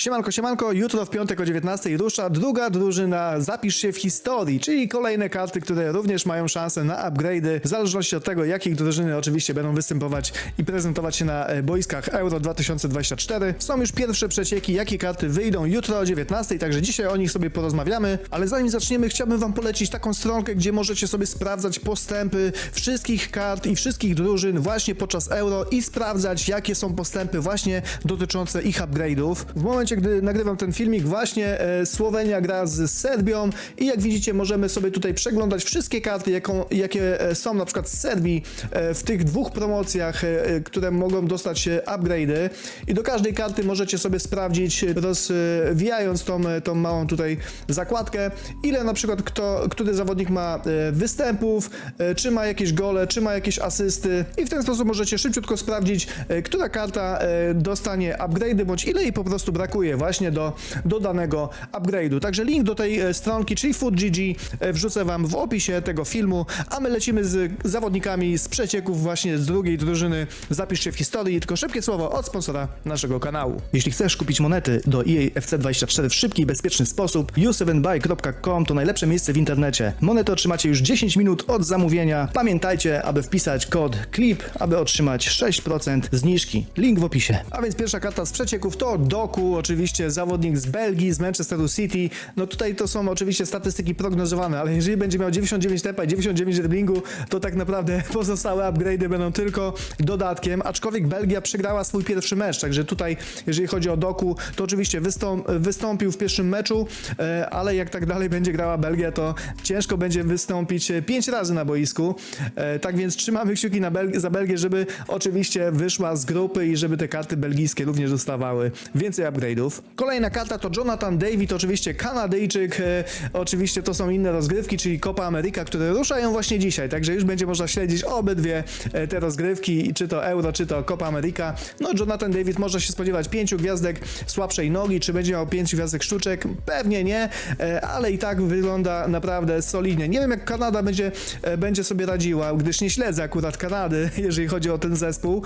Siemanko, siemanko, jutro w piątek o 19 rusza druga drużyna Zapisz się w historii, czyli kolejne karty, które również mają szansę na upgrade'y, w zależności od tego, jakich drużyny oczywiście będą występować i prezentować się na e, boiskach Euro 2024. Są już pierwsze przecieki, jakie karty wyjdą jutro o 19, także dzisiaj o nich sobie porozmawiamy, ale zanim zaczniemy, chciałbym wam polecić taką stronkę, gdzie możecie sobie sprawdzać postępy wszystkich kart i wszystkich drużyn właśnie podczas Euro i sprawdzać, jakie są postępy właśnie dotyczące ich upgrade'ów. W momencie, gdy nagrywam ten filmik, właśnie e, Słowenia gra z Serbią i jak widzicie, możemy sobie tutaj przeglądać wszystkie karty, jaką, jakie e, są na przykład z Serbii e, w tych dwóch promocjach, które mogą dostać upgrade'y. I do każdej karty możecie sobie sprawdzić, rozwijając tą, tą małą tutaj zakładkę, ile na przykład kto, który zawodnik ma występów, czy ma jakieś gole, czy ma jakieś asysty. I w ten sposób możecie szybciutko sprawdzić, która karta dostanie upgrade'y, bądź ile jej po prostu brakuje właśnie do, do danego upgrade'u. Także link do tej e, stronki, czyli FoodGG e, wrzucę wam w opisie tego filmu, a my lecimy z zawodnikami z przecieków właśnie z drugiej drużyny. Zapisz się w historii, tylko szybkie słowo od sponsora naszego kanału. Jeśli chcesz kupić monety do E EA FC24 w szybki i bezpieczny sposób, u7buy.com to najlepsze miejsce w internecie. Monety otrzymacie już 10 minut od zamówienia. Pamiętajcie, aby wpisać kod CLIP, aby otrzymać 6% zniżki. Link w opisie. A więc pierwsza karta z przecieków to Doku, oczywiście zawodnik z Belgii, z Manchesteru City. No tutaj to są oczywiście statystyki prognozowane, ale jeżeli będzie miał 99 tempa i 99 driblingu, to tak naprawdę pozostałe upgrade'y będą tylko dodatkiem, aczkolwiek Belgia przegrała swój pierwszy mecz, także tutaj jeżeli chodzi o Doku, to oczywiście wystąp, wystąpił w pierwszym meczu, e, ale jak tak dalej będzie grała Belgia, to ciężko będzie wystąpić 5 razy na boisku. E, Tak więc trzymamy kciuki za Belgię, żeby oczywiście wyszła z grupy i żeby te karty belgijskie również dostawały więcej upgrade'ów. Kolejna karta to Jonathan David, oczywiście Kanadyjczyk. E, Oczywiście to są inne rozgrywki, czyli Copa America, które ruszają właśnie dzisiaj, także już będzie można śledzić obydwie e, te rozgrywki, czy to Euro, czy to Copa America. No Jonathan David może się spodziewać pięciu gwiazdek słabszej nogi, czy będzie miał pięć gwiazdek sztuczek? Pewnie nie, e, ale i tak wygląda naprawdę solidnie. Nie wiem jak Kanada będzie, będzie sobie radziła, gdyż nie śledzę akurat Kanady, jeżeli chodzi o ten zespół,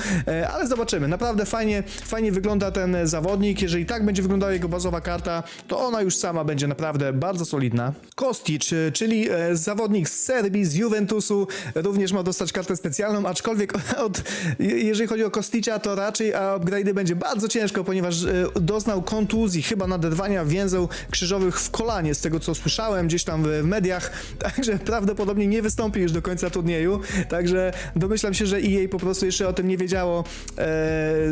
ale zobaczymy. Naprawdę fajnie, fajnie wygląda ten zawodnik. Jeżeli tak będzie wyglądała jego bazowa karta, to ona już sama będzie naprawdę bardzo solidna. Kostic, e, czyli e, zawodnik z Serbii, z Juventusu, również ma dostać kartę specjalną, aczkolwiek od, je- jeżeli chodzi o Kosticia, to raczej upgrade'y będzie bardzo ciężko, ponieważ e, doznał kontuzji, chyba naderwania więzeł krzyżowych w kolanie, z tego co słyszałem gdzieś tam w mediach, także prawdopodobnie nie wystąpi już do końca turnieju, także domyślam się, że EA po prostu jeszcze o tym nie wiedziało, e,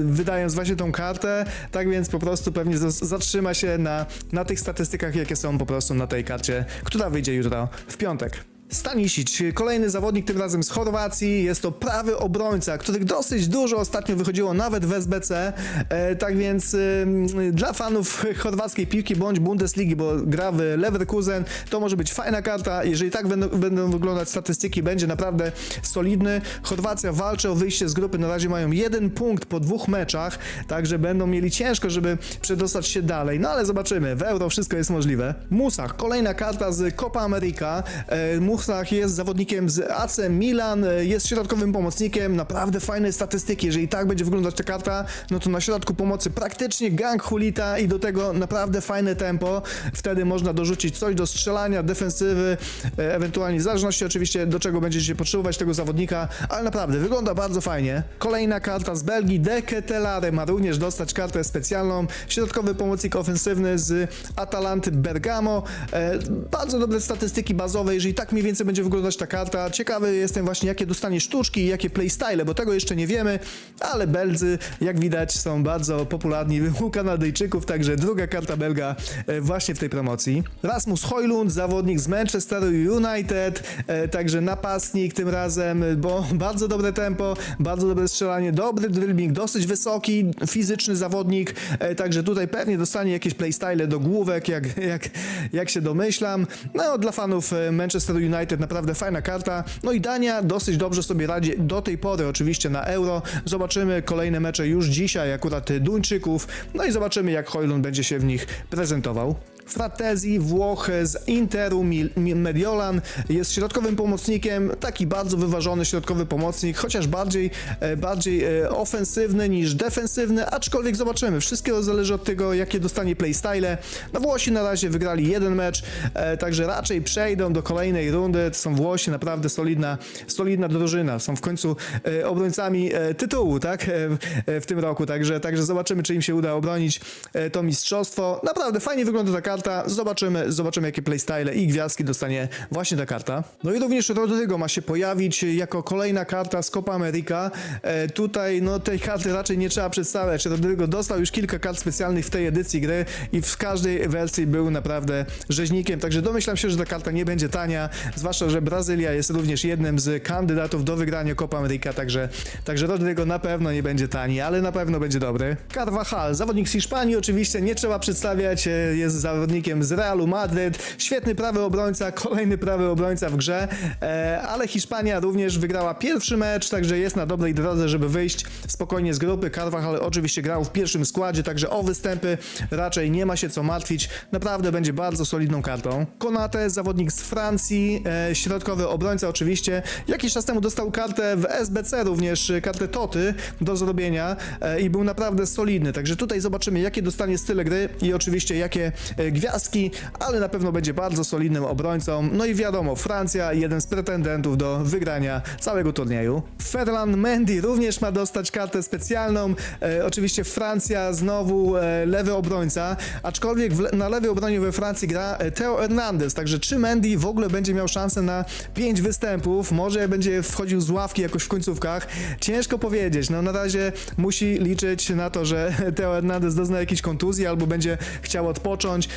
wydając właśnie tą kartę, tak więc po prostu pewnie zatrzyma się na, na tych statystykach, jakie są po prostu na tej karcie, która wyjdzie jutro w piątek. Stanisic, kolejny zawodnik, tym razem z Chorwacji. Jest to prawy obrońca, których dosyć dużo ostatnio wychodziło nawet w SBC. E, tak więc ym, dla fanów chorwackiej piłki bądź Bundesligi, bo gra w Leverkusen, to może być fajna karta. Jeżeli tak będą, będą wyglądać statystyki, będzie naprawdę solidny. Chorwacja walczy o wyjście z grupy. Na razie mają jeden punkt po dwóch meczach, także będą mieli ciężko, żeby przedostać się dalej. No ale zobaczymy. W Euro wszystko jest możliwe. Musach, kolejna karta z Copa America. E, Jest zawodnikiem z AC Milan, jest środkowym pomocnikiem, naprawdę fajne statystyki. Jeżeli tak będzie wyglądać ta karta, no to na środku pomocy praktycznie gang Hulita i do tego naprawdę fajne tempo. Wtedy można dorzucić coś do strzelania, defensywy, e, ewentualnie w zależności oczywiście do czego będziecie potrzebować tego zawodnika, ale naprawdę wygląda bardzo fajnie. Kolejna karta z Belgii, De Ketelare ma również dostać kartę specjalną. Środkowy pomocnik ofensywny z Atalanty Bergamo. E, bardzo dobre statystyki bazowe, jeżeli tak mniej więcej będzie wyglądać ta karta. Ciekawy jestem właśnie jakie dostanie sztuczki i jakie playstyle, bo tego jeszcze nie wiemy, ale Belzy jak widać są bardzo popularni u Kanadyjczyków, także druga karta Belga e, właśnie w tej promocji. Rasmus Hojlund, zawodnik z Manchesteru United, e, także napastnik tym razem, bo bardzo dobre tempo, bardzo dobre strzelanie, dobry dribbling, dosyć wysoki, fizyczny zawodnik, e, także tutaj pewnie dostanie jakieś playstyle do główek, jak, jak, jak się domyślam. No dla fanów e, Manchester United naprawdę fajna karta. No i Dania dosyć dobrze sobie radzi do tej pory oczywiście na Euro. Zobaczymy kolejne mecze już dzisiaj akurat Duńczyków. No i zobaczymy jak Hojlund będzie się w nich prezentował. Fratesi, Włoch z Interu Mediolan, jest środkowym pomocnikiem, taki bardzo wyważony środkowy pomocnik, chociaż bardziej, e, bardziej e, ofensywny niż defensywny, aczkolwiek zobaczymy. Wszystkiego zależy od tego, jakie dostanie playstyle. No Włosi na razie wygrali jeden mecz, e, także raczej przejdą do kolejnej rundy. To są Włosi, naprawdę solidna, solidna drużyna. Są w końcu obrońcami tytułu, tak? W- tym roku, także, także zobaczymy, czy im się uda obronić to mistrzostwo. Naprawdę fajnie wygląda ta karta. Zobaczymy, zobaczymy jakie playstyle i gwiazdki dostanie właśnie ta karta. No i również Rodrigo ma się pojawić jako kolejna karta z Copa America. E, tutaj no tej karty raczej nie trzeba przedstawiać. Rodrigo dostał już kilka kart specjalnych w tej edycji gry i w każdej wersji był naprawdę rzeźnikiem, także domyślam się, że ta karta nie będzie tania, zwłaszcza, że Brazylia jest również jednym z kandydatów do wygrania Copa America, także, także Rodrigo na pewno nie będzie tani, ale na pewno będzie dobry. Carvajal, zawodnik z Hiszpanii, oczywiście nie trzeba przedstawiać, e, jest zawodnikiem z Realu Madryt, świetny prawy obrońca, kolejny prawy obrońca w grze, e, ale Hiszpania również wygrała pierwszy mecz, także jest na dobrej drodze, żeby wyjść spokojnie z grupy. Carvajal oczywiście grał w pierwszym składzie, także o występy raczej nie ma się co martwić, naprawdę będzie bardzo solidną kartą. Konate, zawodnik z Francji, e, środkowy obrońca oczywiście, jakiś czas temu dostał kartę w SBC również, e, kartę Toty do zrobienia i był naprawdę solidny, także tutaj zobaczymy jakie dostanie style gry i oczywiście jakie gwiazdki, ale na pewno będzie bardzo solidnym obrońcą. No i wiadomo, Francja jeden z pretendentów do wygrania całego turnieju. Ferland Mendy również ma dostać kartę specjalną. E, oczywiście Francja znowu e, lewy obrońca, aczkolwiek w, na lewej obronie we Francji gra e, Theo Hernandez, także czy Mendy w ogóle będzie miał szansę na 5 występów, może będzie wchodził z ławki jakoś w końcówkach, ciężko powiedzieć. No na razie musi liczyć na to, że Theo Hernandez dozna jakiejś kontuzji albo będzie chciał odpocząć,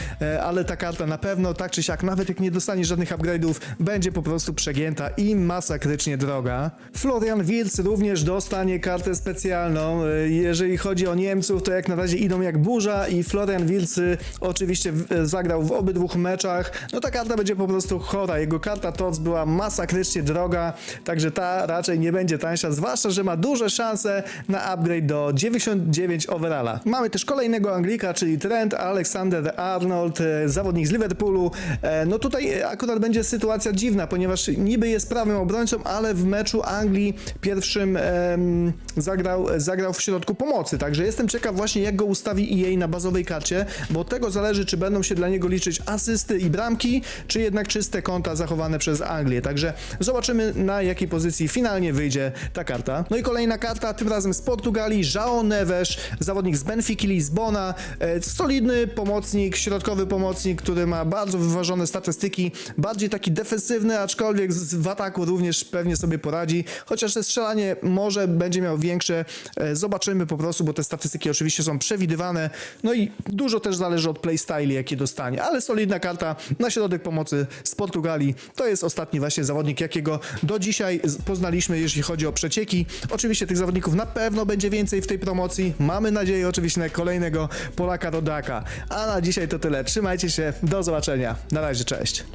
ale ta karta na pewno tak czy siak, nawet jak nie dostanie żadnych upgrade'ów, będzie po prostu przegięta i masakrycznie droga. Florian Wirtz również dostanie kartę specjalną. E, Jeżeli chodzi o Niemców, to jak na razie idą jak burza i Florian Wirtz y, oczywiście e, zagrał w obydwu meczach. No ta karta będzie po prostu chora. Jego karta TOC była masakrycznie droga, także ta raczej nie będzie tańsza, zwłaszcza, że ma duże szanse na upgrade do 99 overalla. Mamy też kolejnego Anglika, czyli Trent Alexander-Arnold, e, zawodnik z Liverpoolu. E, No tutaj akurat będzie sytuacja dziwna, ponieważ niby jest prawym obrońcą, ale w meczu Anglii pierwszym em, zagrał, zagrał w środku pomocy, także jestem ciekaw właśnie jak go ustawi EA na bazowej karcie, bo tego zależy, czy będą się dla niego liczyć asysty i bramki, czy jednak czyste konta zachowane przez Anglię. Także zobaczymy na jakiej pozycji finalnie wyjdzie ta karta. No i kolejna karta, tym razem z Portugalii, João Neves, zawodnik z Benfiki Lizbona, e, solidny pomocnik, środkowy pomocnik, który ma bardzo wyważone statystyki, bardziej taki defensywny, aczkolwiek w ataku również pewnie sobie poradzi, chociaż te strzelanie może będzie miał większe, e, zobaczymy po prostu, bo te statystyki oczywiście są przewidywane, no i dużo też zależy od playstyle, jakie dostanie, ale solidna karta na środek pomocy z Portugalii, to jest ostatni właśnie zawodnik, jakiego do dzisiaj poznaliśmy, jeśli chodzi o przecieki. Oczywiście tych zawodników na pewno będzie więcej w tej promocji, mamy nadzieję oczywiście na kolejnego Polaka Rodaka, a na dzisiaj to tyle, trzymajcie się, do zobaczenia, na razie, cześć.